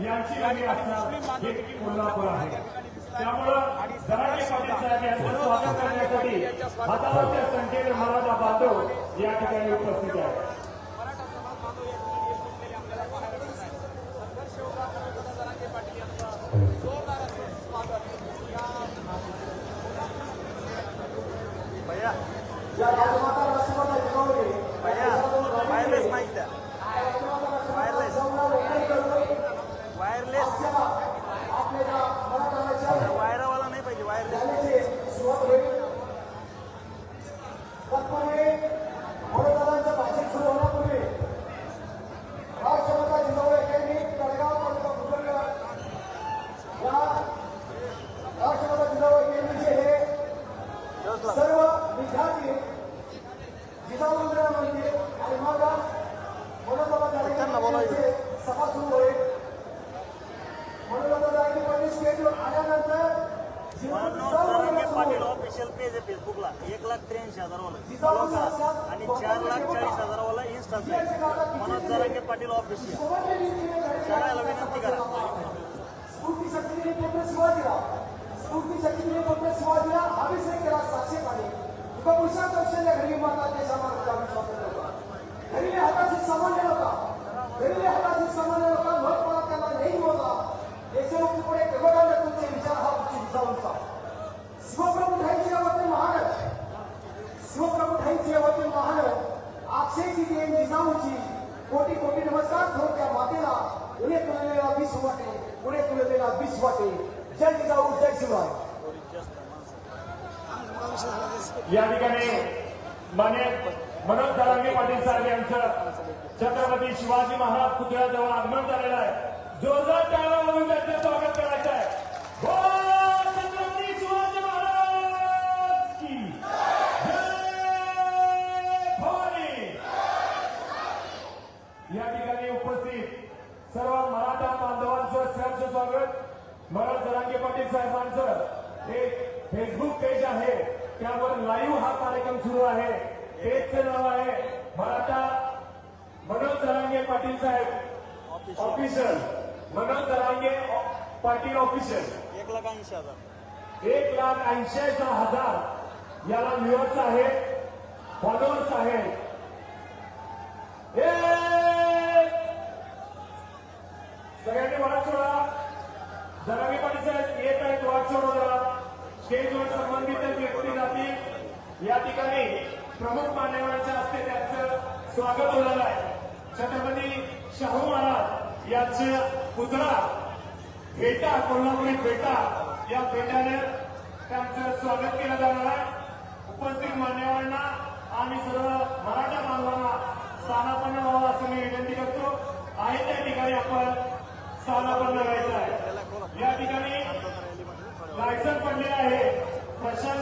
यांची गाडी असणार. हे कोल्हापूर आहे. त्यामुळं धनाजी पाटील साहेब यांचं स्वागत करण्यासाठी हजारोच्या संख्येने मराठा बांधव या ठिकाणी उपस्थित आहे मराठा समाज बांधव या ठिकाणी उपस्थित आपल्याला पाहायला मिळत आहे संघर्ष योद्धा प्रवीण जरांगे पाटील यांचं जोरदार असं स्वागत या भैया या राजमाता राष्ट्रमाता जिजाऊने भैया वायरलेस माईक द्या वायरलेस वायरलेस आपल्या ज्या मराठवाड्याच्या वायरावाला नाही पाहिजे वायरलेस रॅलीची सुरुवात होईल तत्पूर्वी वडोदरांचं भाषण सुरू होण्यापूर्वी राष्ट्रमाता जिजाऊ अकॅडमी तळगाव तालुका कुटुंब या राष्ट्रमाता जिजाऊ अकॅडमीचे हे सर्व विद्यार्थी जिजाऊ मंदिरामध्ये आणि मग मनोबाबा त्यांना बोलायचं. जाधव सभा सुरू होईल मनोबाबा जाधव पाटील स्टेजवर आल्यानंतर जिजाऊ मनोज जिजाऊ जरांगे मंदिरासमोर पाटील ऑफिशियल पेज आहे फेसबुकला एक लाख त्र्याऐंशी हजार वाला फॉलो करा आणि चार लाख चाळीस हजार वाला इन्स्टाचा आहे मनोज जरांगे पाटील ऑफिशियल सगळ्याला विनंती करा स्फूर्ती शक्तीने पूर्ण शिवाजीला स्फूर्ती शक्तीने पूर्ण शिवाजीला अभिषेक केला साक्षी पाणी तुका पुरुषा कौशल्य घरी माता देशामार्ग स्वातंत्र्य होता घरी हाताशी सामान्य होता घरी हाताशी सामान्य होता मग मला त्यांना नाही होता देशमुखीपुढे केवळ तुमचे विचार हा तुमची जिजाऊंचा शिवप्रभू ठाईची वतीन महान शिवप्रभू ठाईची वतीन महान अक्षयची कोटी कोटी नमस्कार करून त्या मातेला उणे तुलनेला विष वाटे उणे तुलनेला विष वाटे. जय जिजाऊ जय शिवाय. या ठिकाणी माने मनोज दरांगे पाटील साहेब यांचं छत्रपती शिवाजी महाराज पुतळ्याजवळ आगमन झालेलं आहे. जोरदार टाळा म्हणून त्यांचं स्वागत करायचं आहे बोल छत्रपती शिवाजी महाराज की जय भवानी या ठिकाणी उपस्थित सर्व मराठा बांधवांचं सहर्ष स्वागत मनोज जरांगे पाटील साहेबांचं एक फेसबुक पेज आहे. त्यावर लाईव्ह हा कार्यक्रम सुरू आहे. पेजचं नाव आहे मराठा मनोज जरांगे पाटील साहेब. ऑफिशियल मनोज जरांगे पाटील ऑफिशियल एक लाख ऐंशी हजार. एक लाख ऐंशी हजार याला व्ह्युअर्स आहेत फॉलोअर्स आहेत. स्टेजवर संबंधित व्यक्ती जातील या ठिकाणी प्रमुख मान्यवरांच्या हस्ते त्यांचं स्वागत होणार आहे. छत्रपती शाहू महाराज यांचं पुतळा फेटा कोल्हापुरी फेटा या फेट्याने त्यांचं स्वागत केलं जाणार आहे. उपस्थित मान्यवरांना आणि सर्व मराठा बांधवांना स्थानापन्न व्हावं असं मी विनंती करतो. आहे त्या ठिकाणी आपण स्थानापन्न व्हायचं आहे. या ठिकाणी लायसन पडले आहे. प्रशांत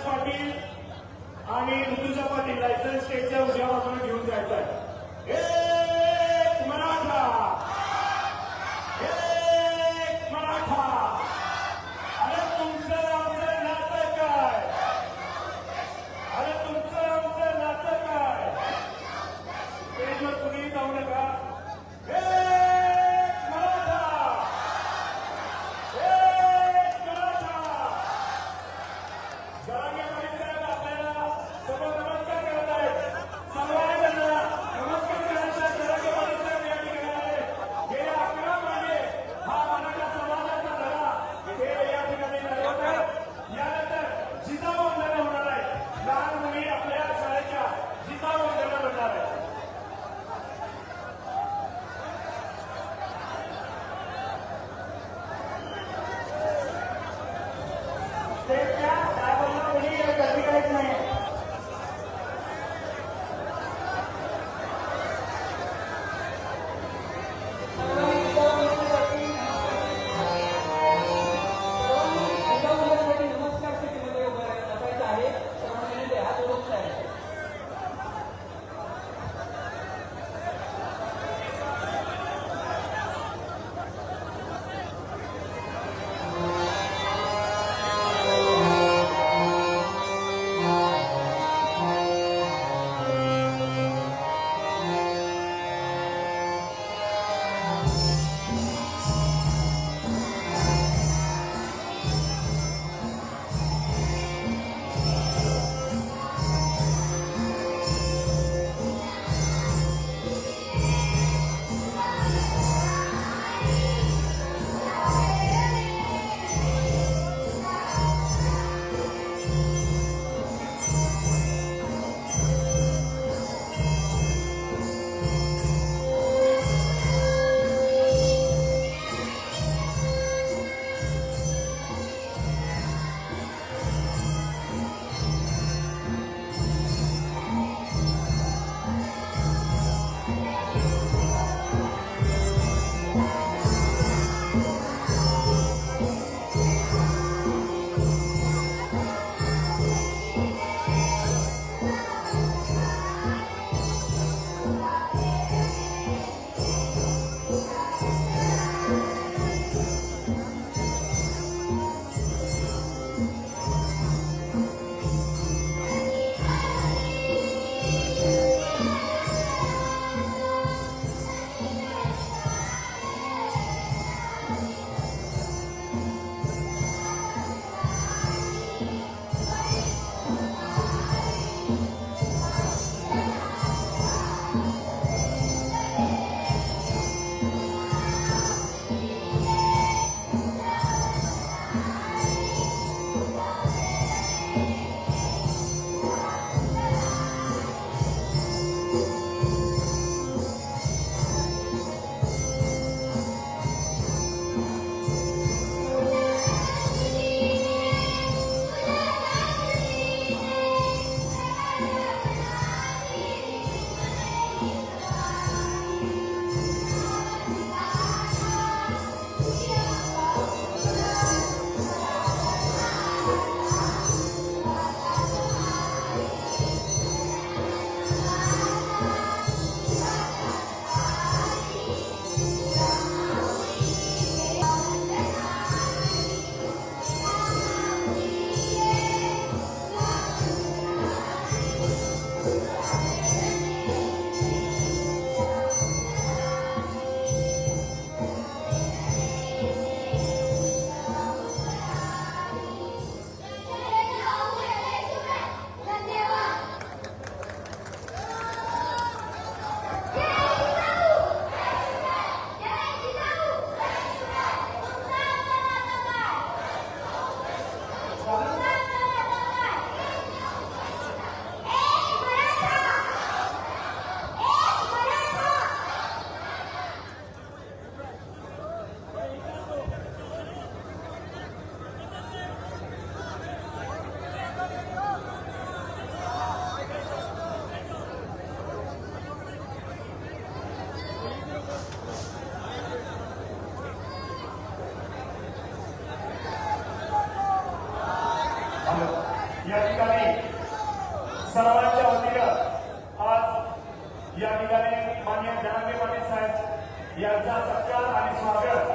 सर्वांच्या वतीनं आज या ठिकाणी मान्य जनांगे पाटील साहेब यांचा सत्कार आणि स्वागत.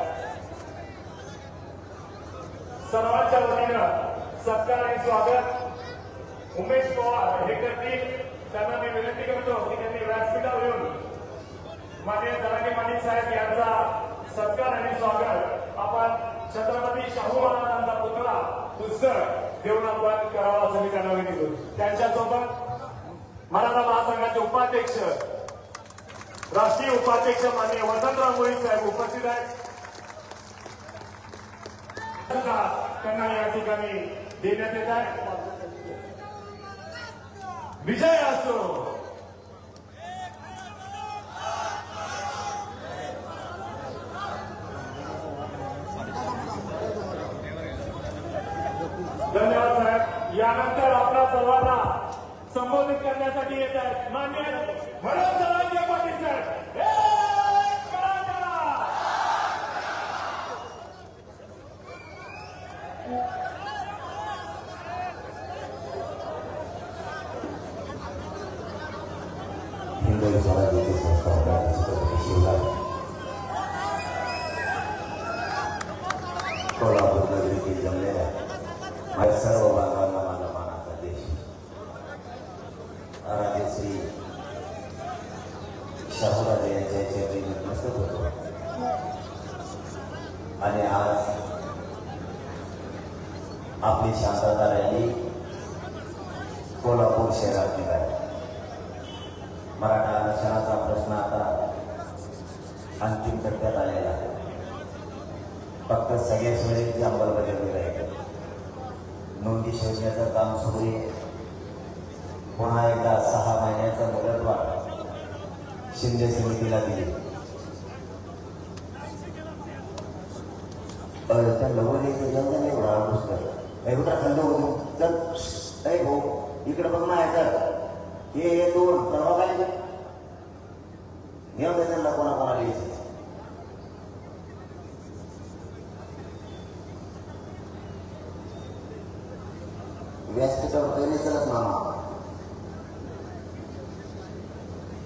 सर्वांच्या वतीनं सत्कार आणि स्वागत. उमेश पवार हे करतील. त्यांना मी विनंती करतो की त्यांनी व्यासपीठावर येऊन मान्य जनांगे पाटील साहेब यांचा सत्कार आणि स्वागत. आपण छत्रपती शाहू महाराजांचा पुतळा पुस्तक देऊन आपण करावा असं मी त्यांना विनंती करू. त्यांच्यासोबत मराठा महासंघाचे उपाध्यक्ष राष्ट्रीय उपाध्यक्ष माननीय वसंतराव मोहित साहेब उपस्थित आहेत. त्यांना या ठिकाणी देण्यात येत आहे. विजय असतो धन्यवाद साहेब यानंतर आपल्या सर्वांना संबोधित करण्यासाठी येत आहेत. मान्य मनोज जरांगे पाटील साहेब. आपली शांतता रॅली कोल्हापूर शहरात निघाली मराठा आरक्षणाचा प्रश्न आता अंतिम टप्प्यात आलेला आहे. फक्त सगळ्या सोयीची अंमलबजावणी राहील नोंदी शोधण्याचं काम सुरू आहे. पुन्हा एकदा सहा महिन्याचा मुदतवाढ शिंदे समितीला दिली. अ, त्या एक जंगल नाही एवढा पुस्तक एवढा थंड होतो चल ऐ भाऊ इकडे बघ ना ऐका हे हे दोन परवा काय नेऊन त्यांना कोणा कोणाला यायचं व्यासपीठावर पहिले चलत मामा.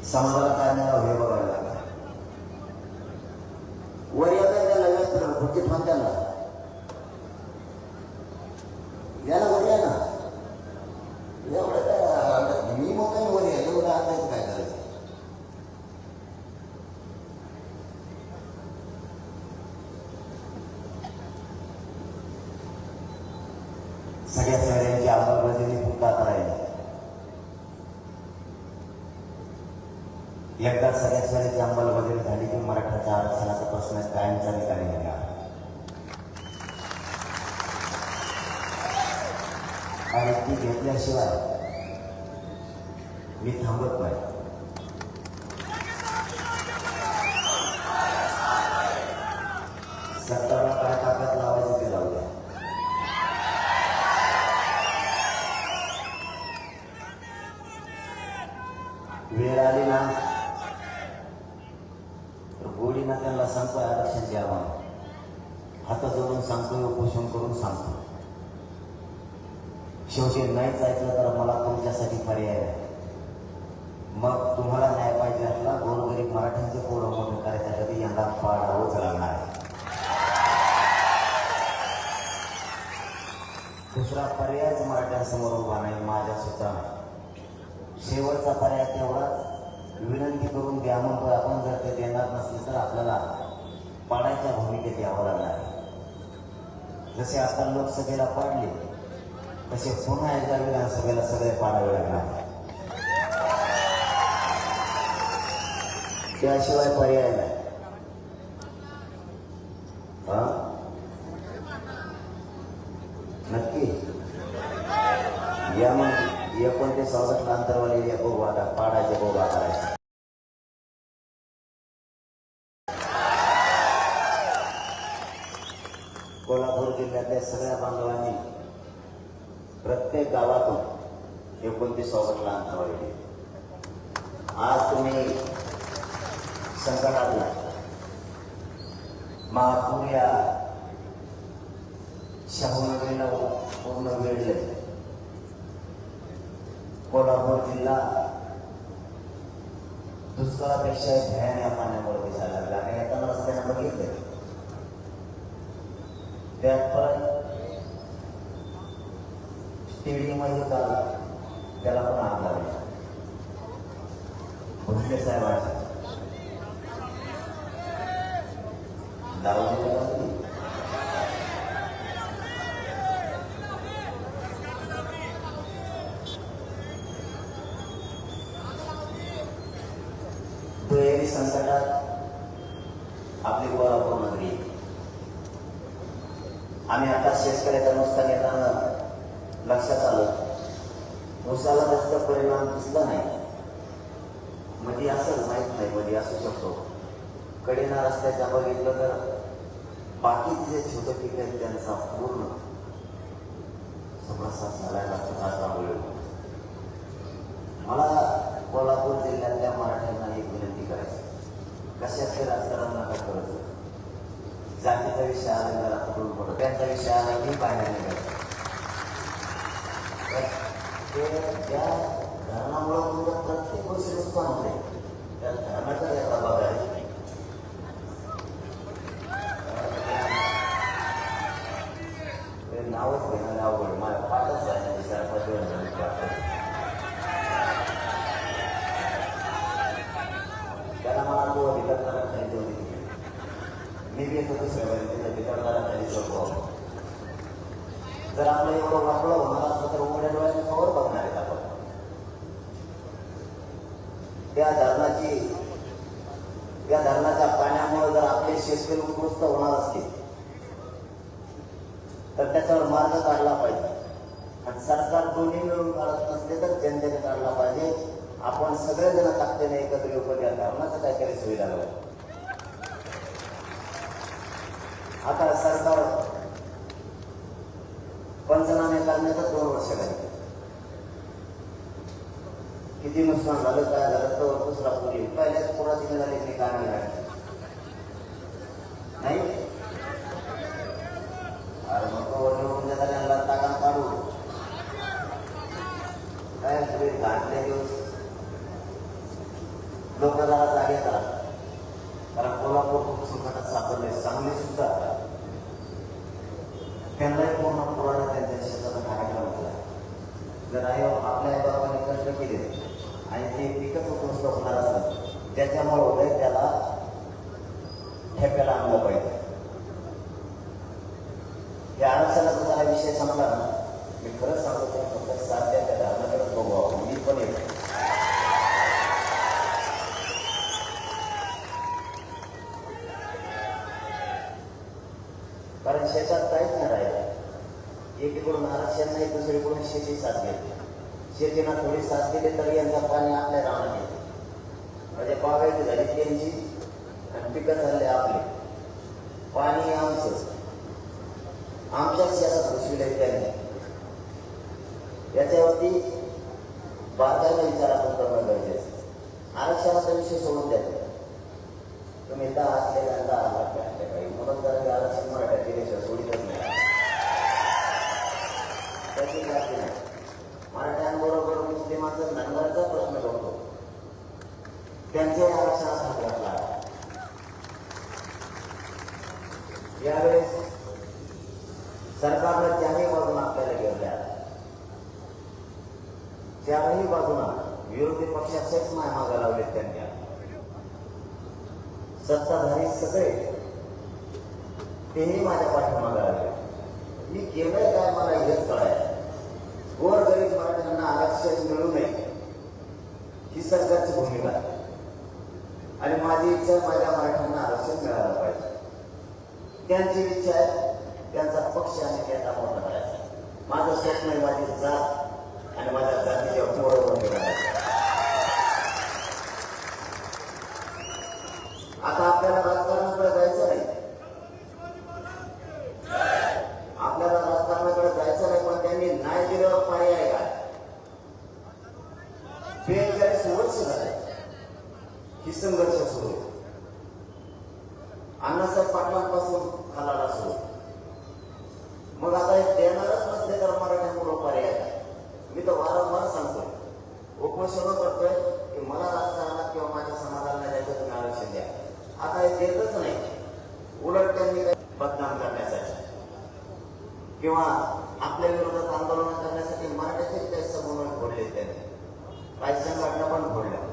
समाजाला काय नाही हे बघायला लागला. वर येत त्याला व्यासपीठावर खुर्ची ठेवून त्यांना या ना वर या ना एवढं काय आता मी मग काय वर या एवढं आता काय करायचं सगळ्या सगळ्यांची अंमलबजावणी पुन्हा करायची एकदा सगळ्या सगळ्याची अंमलबजावणी झाली की मराठाच्या आरक्षणाचा प्रश्न कायमचा निकाली निघाला आणि ती घेतल्याशिवाय मी थांबत नाही सरकारला काय ताकद लावायचं ते लावू द्या वेळ आली ना तर गोडीना त्यांना सांगतोय आरक्षण द्यावा हात जोडून सांगतोय उपोषण करून सांगतो शेवटी नाहीच ऐकलं तर मला तुमच्यासाठी पर्याय आहे मग तुम्हाला न्याय पाहिजे असला गोरगरीब मराठ्यांचे पोरं मोठे करायच्यासाठी यंदा पाडावंच लागणार आहे दुसरा पर्यायच मराठ्यांसमोर उभा नाही माझ्या सूत्राने शेवटचा पर्याय तेवढाच विनंती करून द्या म्हणतो आपण जर ते देणार नसले तर आपल्याला पाडायच्या भूमिकेत यावं लागणार आहे जसे आता सगळ्याला पाडले तसे पुन्हा एकदा विधानसभेला सगळे पाडावे लागणार त्याशिवाय पर्याय नाही नक्की या मग एकोणतीस ऑगस्टला अंतरवाली या आता पाडायचे बघू करायचे सगळ्या प्रत्येक गावातून एकोणतीस ऑगस्टला अंतरवाली दिली. आज तुम्ही संकटातला महापूर या पूर्ण वेळले कोल्हापूर जिल्हा दुष्काळापेक्षा भयान या पाण्यामुळे दिसायला येताना रस्त्याने बघितले. त्यात स्टेडियममध्ये काल त्याला पण आग लागली भोसले साहेबांच्या दारू लागली दुहेरी संकटात आपली कोल्हापूर नगरी आम्ही आता शेतकऱ्याचा नुकसान येताना लक्षात आलं. उसाला जास्त परिणाम दिसला नाही. मध्ये असं माहीत नाही मध्ये असू शकतो. कडेना रस्त्याच्या बघितलं तर बाकीचे जे छोटे पीक आहेत त्यांचा पूर्ण समस्या झालायला त्रास मला कोल्हापूर जिल्ह्यातल्या मराठ्यांना एक विनंती करायची. कशाचे राजकारण नका करत जातीचा विषय आला जरा पकडून पडत त्यांचा विषय आला की बाहेर निघायचं त्या धर्मामुळे तुमचं प्रत्येक गोष्टी नुकसान होते त्या धर्माचा याचा बघायला नाही ते नावच घेणारे अवघड माझ्या पाठच जायचे चार पाच वेळ त्याला मला तो अधिकारदारा खाली जाऊ मी बी येतो दुसऱ्या तिथे अधिकारदारा खाली जर आपलं एवढं वापलं होणार असलं उघड्या डोळ्याने समोर बघणार आहेत आपण. त्या धरणाची या धरणाच्या पाण्यामुळे जर आपले शेतकरी उद्ध्वस्त होणार असतील तर त्याच्यावर मार्ग काढला पाहिजे. आणि सरकार दोन्ही मिळून काढत नसले तर जनतेने काढला पाहिजे. आपण सगळेजण ताकदीने एकत्र येऊन या धरणाचं काहीतरी सुविधा लावू आता सरकार पंचनामे करण्याचं दोन वर्ष झाली किती नुकसान झालं काय झालं तर दुसरा पुरी पहिल्याच पुराची मिळाली नाही काय मिळाली नाही अरे मग तो निवडून देता त्यांना टाका काढू काय सगळे घातले दिवस लोक जरा जागे करा कारण कोल्हापूर खूप संकटात सापडले सांगली सुद्धा त्यांनाही पूर्ण पुराणा त्यांच्या शेताचा कार्यक्रम केला जर आई आपल्या आणि ते पिकच उद्ध्वस्त होणार असेल त्याच्यामुळे उदय त्याला ठेप्याला आणलं पाहिजे. हे आरक्षणाचा जरा विषय सांगला ना मी खरंच सांगतो ते फक्त साध्या त्या धर्माकडे बघू आपण. मी पण येतो. कारण शेतात काहीच नाही राहिलं. एकीकडून आरक्षण नाही दुसरीकडून शेती साथ घेतली. शेतीला थोडी साथ दिली तरी यांचा पाणी आपल्या राहणार येते. म्हणजे बागायती झाली त्यांची आणि पिकं झाले आपले. पाणी आमचं. आमच्याच शेतात घुसविले त्यांनी. याच्यावरती बारकाईला विचार आपण करणं गरजेचं आरक्षणाचा विषय सोडून द्या तुम्ही. दहा असले दहा लाख काही म्हणून जर आरक्षण मराठ्यात दिल्याशिवाय सोडितच नाही त्याची खात्री नाही मराठ्यांबरोबर मुस्लिमांचा नंबरचा प्रश्न करतो त्यांच्या आरक्षणात हात घातला यावेळेस सरकारनं त्याही बाजून आपल्याला घेतल्या त्याही बाजून विरोधी पक्षाचेच माय मागा लावले त्यांनी सत्ताधारी सगळे तेही माझ्या पाठीमागे लागले मी केलंय काय मला हेच कळाय गोर गरीब मराठ्यांना आरक्षण मिळू नये ही सरकारची भूमिका आहे. आणि माझी इच्छा आहे माझ्या मराठ्यांना आरक्षण मिळालं पाहिजे त्यांची इच्छा आहे त्यांचा पक्ष आणि त्यांचा मोठा करायचा माझं स्वप्न आहे माझी जात आणि माझ्या जातीच्या बरोबर मिळायचं आता आपल्याला राजकारणाकडे जायचं नाही आपल्याला राजकारणाकडे जायचं नाही पण त्यांनी नाही दिल्यावर पर्याय काय बेचाळीस वर्ष झाले ही संघर्ष सुरू आहे. अण्णासाहेब पाटलांपासून खालाला सुरू मग आता हे देणारच नसले तर मराठ्यांपुढं पर्याय काय? मी तर वारंवार सांगतोय उपोषण करतोय की मला राजकारणात किंवा माझ्या समाजाला नाही द्यायचं तुम्ही आरक्षण द्या आता हे देतच नाही उलट त्यांनी काही बदनाम करण्यासाठी किंवा आपल्या विरोधात आंदोलन करण्यासाठी राशन घटना पण फोडलं.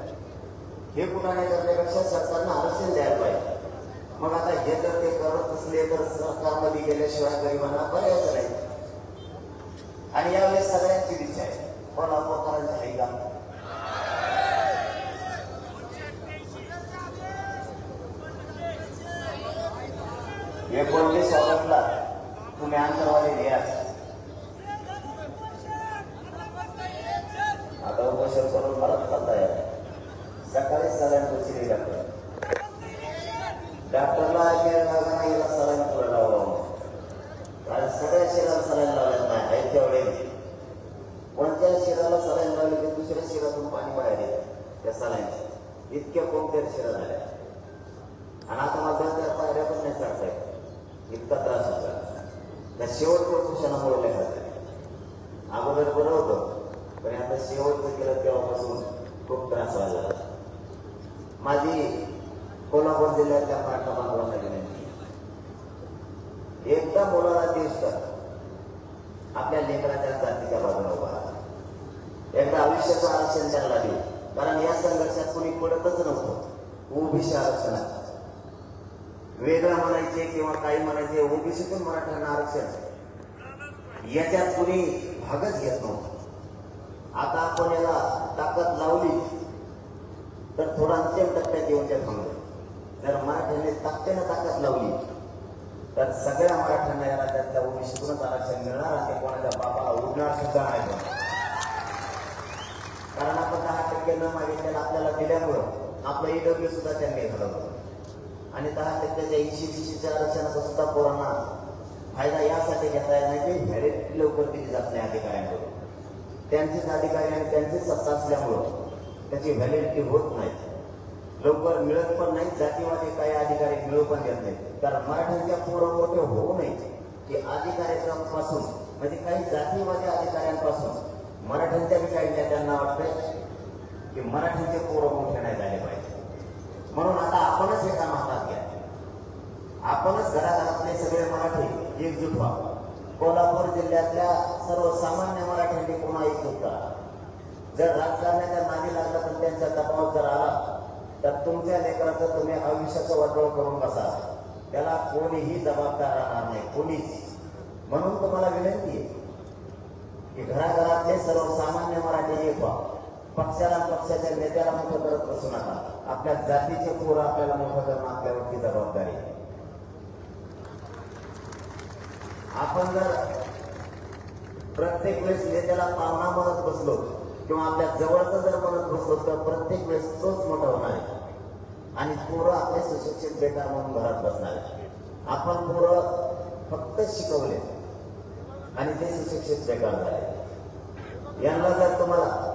हे कुठाने करण्यापेक्षा सरकारनं आरक्षण द्यायला पाहिजे. मग आता हे जर ते करत असले तर सरकारमध्ये गेल्याशिवाय गरिबांना पर्यायच नाही. आणि यावेळेस सगळ्यांची इच्छा आहे. कोल्हापूरकरांची आहे का एकोणतीस ऑगस्टला तुम्ही आंतरवादी लिहा आता उपोषण करून परत चालताय सकाळी सगळ्यांची चिरी डॉक्टर डॉक्टरला ऐकायला याला सलाईन पुढे लावलं कारण सगळ्या शिराला सलाईन लावल्यात नाही आहेत तेवढे कोणत्या शिराला सलाईन लावली की दुसऱ्या शिरातून पाणी बाहेर येतं त्या सलाईन इतक्या कोणत्या शिरा झाल्या आणि आता मला दोन पायऱ्या पण नाही चढता इतका त्रास होता त्या शेवटच्या उपोषणामुळे लय झालं अगोदर बरं होतं पण आता शेवटचं केलं तेव्हापासून खूप त्रास व्हायला लागला. माझी कोल्हापूर जिल्ह्यातल्या मराठा बांधवांना विनंती एकदा मुलाला दिवस आपल्या लेकराच्या जातीच्या बाजूला उभा एकदा आयुष्याचं आरक्षण त्यांना देऊ. कारण या संघर्षात कोणी पडतच नव्हतं. ओबीसी आरक्षणात वेगळं म्हणायचे किंवा काही म्हणायचे ओबीसीतून मराठ्यांना आरक्षण याच्यात कुणी भागच घेत नव्हतं. आता आपण याला ताकद लावली तर थोडा अंतिम टप्प्यात येऊन त्या थांबलो. जर मराठ्यांनी ताकदीनं ताकद लावली तर सगळ्या मराठ्यांना याला त्यातल्या ओबीसीतूनच आरक्षण मिळणार आणि कोणाच्या बापाला उडणार सुद्धा नाही. कारण आपण दहा टक्के न मागितलेलं आपल्याला दिल्यामुळं आपला ईडब्ल्यू सुद्धा त्यांनी घडवलं आणि दहा टक्क्याच्या ऐंशी विशीच्या आरक्षणाचा सुद्धा पोरांना फायदा यासाठी घेता येणार की व्हॅलिडिटी लवकर दिली जात नाही अधिकाऱ्यांकडून. त्यांचेच अधिकारी आणि त्यांचीच सत्ता असल्यामुळं त्याची व्हॅलिडिटी होत नाही. लवकर मिळत पण नाही जातीवादी काही अधिकारी मिळू पण देत नाही कारण मराठ्यांच्या पोरं मोठे होऊ नये की अधिकाऱ्यांपासून म्हणजे काही जातीवादी अधिकाऱ्यांपासून मराठ्यांच्या बी काही नेत्यांना वाटतंय की मराठ्यांचे पोरं मोठे नाही झाले पाहिजे. म्हणून आता आपणच हे काम हातात घ्या. आपणच घराघरातले सगळे मराठी एकजूट व्हा कोल्हापूर जिल्ह्यातल्या सर्वसामान्य मराठ्यांनी पुन्हा एकजूट करा. जर राजकारण्याच्या नादी लागला तर त्यांच्या दबाव जर आला तर तुमच्या लेकराचं तुम्ही आयुष्याचं वाटोळ करून बसा. त्याला कोणीही जबाबदार राहणार नाही कोणीच. म्हणून तुम्हाला विनंती आहे की घराघरातले सर्वसामान्य मराठी एक व्हा. पक्षाला पक्षाच्या नेत्याला मोठं करत बसू नका. आपल्या जातीचे पोरं आपल्याला मोठं करणं आपल्यावरती जबाबदारी आपण जर प्रत्येक वेळेस नेत्याला पाहुणा म्हणत बसलो किंवा आपल्या जवळचं जर म्हणत बसलो तर प्रत्येक वेळेस तोच मोठा होणार आहे. आणि पोरं आपले सुशिक्षित बेकार म्हणून घरात बसणार आहे. आपण पोरं फक्त शिकवले आणि ते सुशिक्षित बेकार झाले. यांना जर तुम्हाला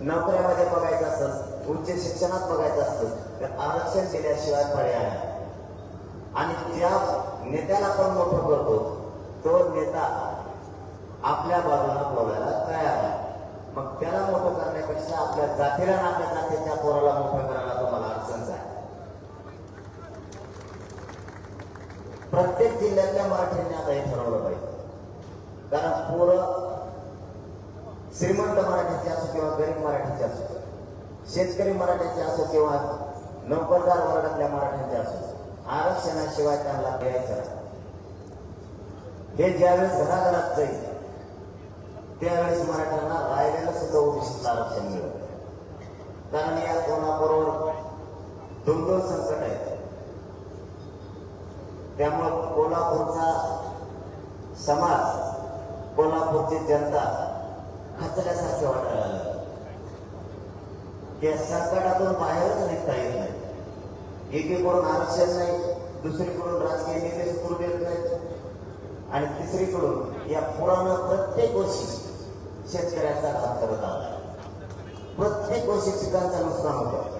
नोकऱ्यामध्ये बघायचं असेल उच्च शिक्षणात बघायचं असतं तर आरक्षण दिल्याशिवाय पर्याय आणि ज्या नेत्याला आपण मोठं करतो तो नेता आपल्या बाजूला बोलायला तयार आहे. मग त्याला मोठं करण्यापेक्षा आपल्या जातीला ना आपल्या जातीच्या पोराला मोठं करायला तुम्हाला अडचण आहे प्रत्येक जिल्ह्यातल्या मराठ्यांनी आता हे ठरवलं पाहिजे. कारण पोरं श्रीमंत मराठीचे असो किंवा गरीब मराठीचे असो शेतकरी मराठ्याचे असो किंवा नोकरदार वर्गातल्या मराठ्यांचे असो आरक्षणाशिवाय त्यांना द्यायचं हे ज्यावेळेस घराघरात जाईल त्यावेळेस मराठ्यांना राहिलेलं सुद्धा ओबीसीचं आरक्षण मिळेल. कारण या कोणाबरोबर दोन दोन संकट आहेत त्यामुळं कोल्हापूरचा समाज कोल्हापूरची जनता खचल्यासारखे वाटायला लागलं. या संकटातून बाहेरच निघता येत नाही. एकीकडून आरक्षण नाही दुसरीकडून राजकीय नेते सुरू देत नाहीत. आणि तिसरीकडून या पुरानं प्रत्येक वर्षी शेतकऱ्याचा घात करत आला. प्रत्येक वर्षी पिकांचं नुकसान होतं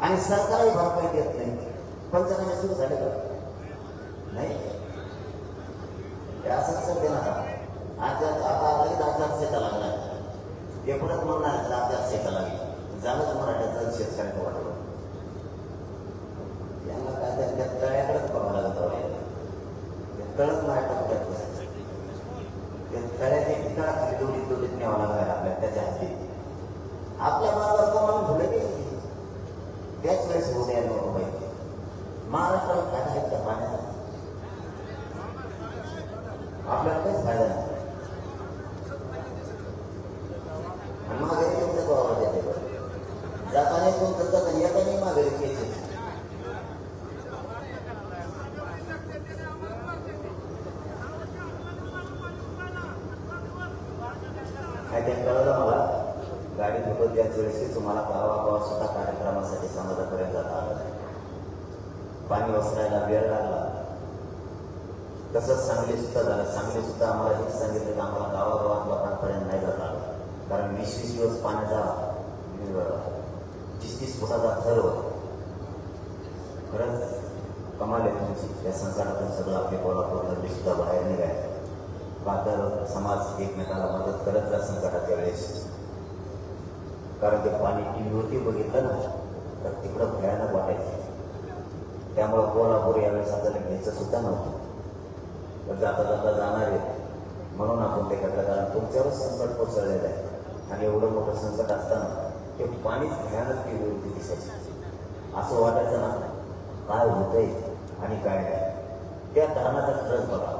आणि सरकारही भरपाई देत नाही. पंचनामे सुरू झाले का? नाही. असं असंच देणार आता आता लगेच आचारसंहिता लागणार एवढंच म्हणणार तर आचारसंहिता लागली झालंच मराठ्याचं शेतकऱ्याचं वाटलं यांना काय त्या- तळ्याकडेच बघावं लागत आहे. ते तळच नाही टाकतात ते तळ्याचे ठिकाण खाली दोडीत दोडीत न्यावं लागणार आपल्या आपल्याला काहीच फायदा नाही आणि माघारी तुमचं तो आवाज येते बरं जाताना कोण करतात आणि येताना माघारी केली काय ते कळलं मला गाडीत होतो त्याच वेळेस तुम्हाला गावागावात सुद्धा कार्यक्रमासाठी समाजापर्यंत जाता आलं पाणी वसरायला वेळ लागला तसंच सांगली सुद्धा झालं. सांगली सुद्धा आम्हाला हेच सांगितलं की आम्हाला गावागावात लोकांपर्यंत नाही जाता आलं. कारण वीस वीस दिवस पाण्याचा तीस तीस फुटाचा थर होता. खरंच कमाल आहे तुमची. या संसारातून सगळं आपले कोल्हापूर सुद्धा बाहेर निघाय पातळ समाज एकमेकाला मदत करत जा संकटाच्या वेळेस. कारण ते पाणी टीव्हीवरती बघितलं ना तर तिकडं भयानक वाटायचं. त्यामुळं कोल्हापूर यावेळेस आपल्याला घ्यायचं सुद्धा नव्हतं. जाता जाता जाणार आहे म्हणून आपण ते करतात कारण तुमच्यावरच संकट कोसळलेलं आहे. आणि एवढं मोठं संकट असताना ते पाणीच भयानक टीव्हीवरती दिसायचं. असं वाटायचं ना काय होतंय आणि काय नाही. त्या धरणाचा खरंच बघा.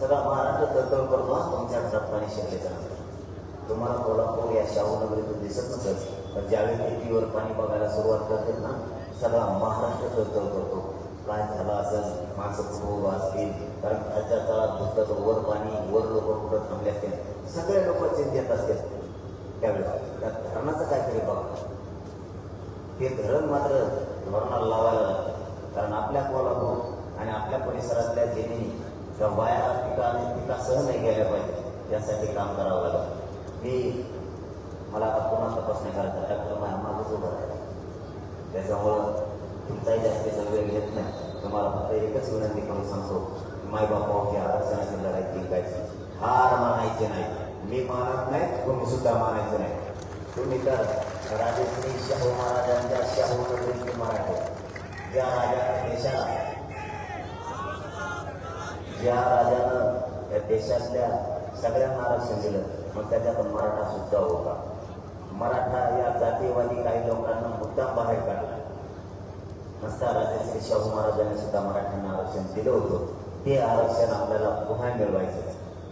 सगळा महाराष्ट्र तळतळ करतो हा तुमच्या घरात पाणी शिरल्याच्या नंतर तुम्हाला कोल्हापूर या शाहूनगरीतून दिसत नसेल पण ज्यावेळी टीव्हीवर पाणी बघायला सुरुवात करते ना सगळा महाराष्ट्र तळतळ करतो. काय झालं असेल? माणसं कुटुंब असतील कारण खालच्या तळात घुसलं वर पाणी वर लोक कुठं थांबले असतील? सगळे लोक चिंतेत असतील. त्यावेळेस त्या धरणाचं काहीतरी बघा. ते धरण मात्र धोरणाला लावायला लागतं. कारण आपल्या कोल्हापूर हो आणि आपल्या परिसरातल्या जमिनी किंवा वाया पिका आणि पिका सहन नाही गेल्या पाहिजे. यासाठी काम करावं लागतं मी मला आता पुन्हा तपासणी करायचं डॉक्टर माझ्या मागच उभं राहिला त्याच्यामुळं तुमचाही जास्तीचा वेळ घेत नाही तुम्हाला फक्त एकच विनंती करून सांगतो मायबापावची आरक्षणाची लढाई जिंकायची हार मानायची नाही मी मानत नाही तुम्ही सुद्धा मानायचं नाही तुम्ही तर राजश्री शाहू महाराजांच्या शाहू नगरीचे मराठे ज्या राजानं देशाला ज्या राजानं या देशातल्या सगळ्यांना आरक्षण दिलं मग त्याच्यात मराठा सुद्धा होता मराठा या जातीवादी काही लोकांना मुद्दाम बाहेर काढला. नसता राजश्री शाहू महाराजांनी सुद्धा मराठ्यांना आरक्षण दिलं होतं. ते आरक्षण आपल्याला पुन्हा मिळवायचं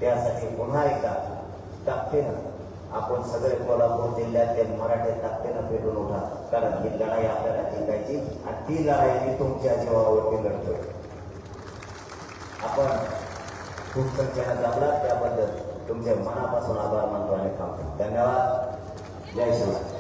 त्यासाठी पुन्हा एकदा ताकदीनं आपण सगळे कोल्हापूर जिल्ह्यातले मराठे ताकदीनं पेटून उठा. कारण ही लढाई आपल्याला जिंकायची आणि ती लढाई मी तुमच्या जीवावरती लढतोय. आपण खूप संख्येनं जमला त्याबद्दल तुमचे मनापासून आभार मानतो आणि थांबतो. धन्यवाद. जय शिवराय.